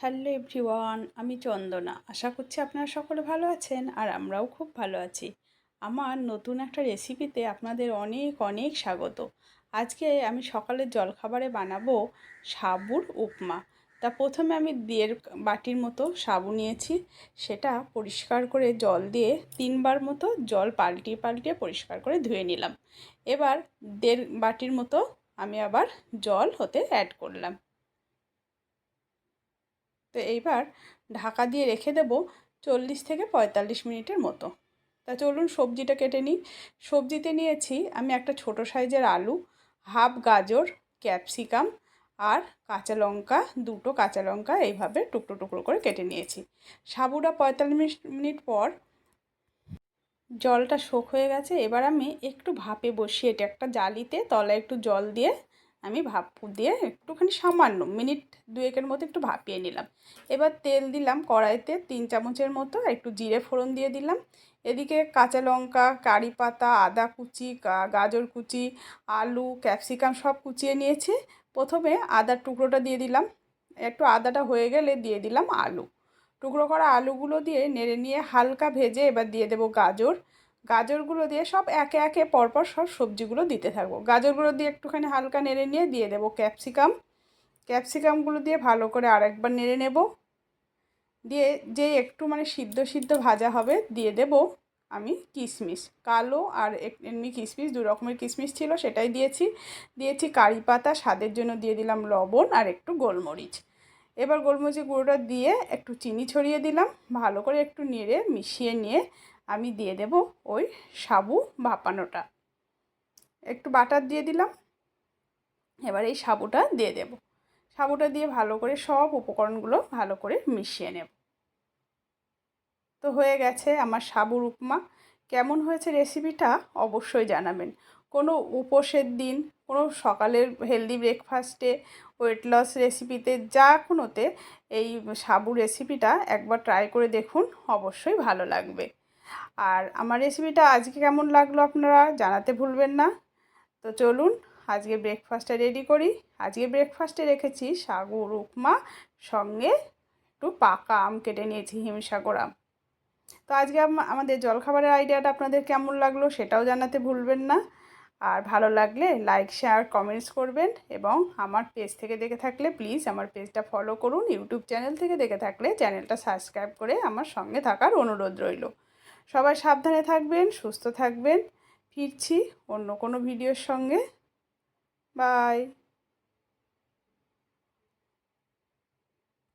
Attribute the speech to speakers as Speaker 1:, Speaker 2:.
Speaker 1: Hello everyone, আমি চন্দনা। আশা করছি আপনারা সকলে ভালো আছেন আর আমরাও খুব ভালো আছি। আমার নতুন একটা রেসিপিতে আপনাদের অনেক অনেক স্বাগত। আজকে আমি সকালের জলখাবারে বানাবো সাবুর উপমা। তা প্রথমে আমি দেড় বাটির মতো সাবু নিয়েছি। সেটা পরিষ্কার করে জল দিয়ে তিনবার মতো জল পাল্টিয়ে পাল্টিয়ে পরিষ্কার করে ধুয়ে নিলাম। এবার দেড় বাটির মতো আমি আবার জল হতে অ্যাড করলাম। তো এইবার ঢাকা দিয়ে রেখে দেব চল্লিশ থেকে পঁয়তাল্লিশ মিনিটের মতো। তা চলুন সবজিটা কেটে নিই। সবজিতে নিয়েছি আমি একটা ছোট সাইজের আলু, হাফ গাজর, ক্যাপসিকাম আর কাঁচা লঙ্কা, দুটো কাঁচা লঙ্কা এইভাবে টুকরো টুকরো করে কেটে নিয়েছি। সাবুটা পঁয়তাল্লিশ মিনিট পর জলটা শোক হয়ে গেছে। এবার আমি একটু ভাপে বসিয়ে এটা একটা জালিতে, তলায় একটু জল দিয়ে আমি ভাপ দিয়ে একটুখানি সামান্য, মিনিট দুয়েকের মতো একটু ভাপিয়ে নিলাম। এবার তেল দিলাম কড়াইতে তিন চামচের মতো একটু জিরে ফোড়ন দিয়ে দিলাম। এদিকে কাঁচা লঙ্কা, কারি পাতা, আদা কুচি গাজর কুচি, আলু, ক্যাপসিকাম সব কুচিয়ে নিয়েছি। প্রথমে আদার টুকরোটা দিয়ে দিলাম। একটু আদাটা হয়ে গেলে দিয়ে দিলাম আলু। টুকরো করা আলুগুলো দিয়ে নেড়ে নিয়ে হালকা ভেজে এবার দিয়ে দেবো গাজর। গাজরগুলো দিয়ে সব একে একে পরপর সব সবজিগুলো দিতে থাকব। গাজরগুলো দিয়ে একটুখানি হালকা নেড়ে নিয়ে দিয়ে দেবো ক্যাপসিকাম। ক্যাপসিকামগুলো দিয়ে ভালো করে আরেকবার নেড়ে নেব। দিয়ে যে একটু মানে সিদ্ধ সিদ্ধ ভাজা হবে দিয়ে দেব আমি কিশমিশ। কালো আর এমনি কিশমিশ, দু রকমের কিশমিশ ছিল সেটাই দিয়েছি। দিয়েছি কারি পাতা, স্বাদের জন্য দিয়ে দিলাম লবণ আর একটু গোলমরিচ। এবার গোলমরিচের গুঁড়োটা দিয়ে একটু চিনি ছড়িয়ে দিলাম। ভালো করে একটু নেড়ে মিশিয়ে নিয়ে আমি দিয়ে দেব ওই সাবু ভাপানোটা একটু বাটার দিয়ে দিলাম। এবার এই সাবুটা দিয়ে দেব। সাবুটা দিয়ে ভালো করে সব উপকরণগুলো ভালো করে মিশিয়ে নেব। তো হয়ে গেছে আমার সাবুর উপমা। কেমন হয়েছে রেসিপিটা অবশ্যই জানাবেন। কোনো উপোসের দিন কোনো সকালের হেলদি ব্রেকফাস্টে ওয়েট লস রেসিপিতে যা কোনোতে এই সাবু রেসিপিটা একবার ট্রাই করে দেখুন, অবশ্যই ভালো লাগবে। আর আমার রেসিপিটা আজকে কেমন লাগল আপনারা জানাতে ভুলবেন না। তো চলুন, আজকে ব্রেকফাস্টটা রেডি করি। আজকে ব্রেকফাস্টে রেখেছি সাগুর উপমা সঙ্গে একটু পাকা আম কেটে নিয়েছি, হিমসাগর আম। তো আজকে আমাদের জলখাবারের আইডিয়াটা আপনাদের কেমন লাগল সেটাও জানাতে ভুলবেন না। আর ভালো লাগলে লাইক শেয়ার কমেন্টস করবেন এবং আমার পেজ থেকে দেখে থাকলে প্লিজ আমার পেজটা ফলো করুন। ইউটিউব চ্যানেল থেকে দেখে থাকলে চ্যানেলটা সাবস্ক্রাইব করে আমার সঙ্গে থাকার অনুরোধ রইল। সবাই সাবধানে থাকবেন, সুস্থ থাকবেন। ফিরছি অন্য কোনো ভিডিওর সঙ্গে। বাই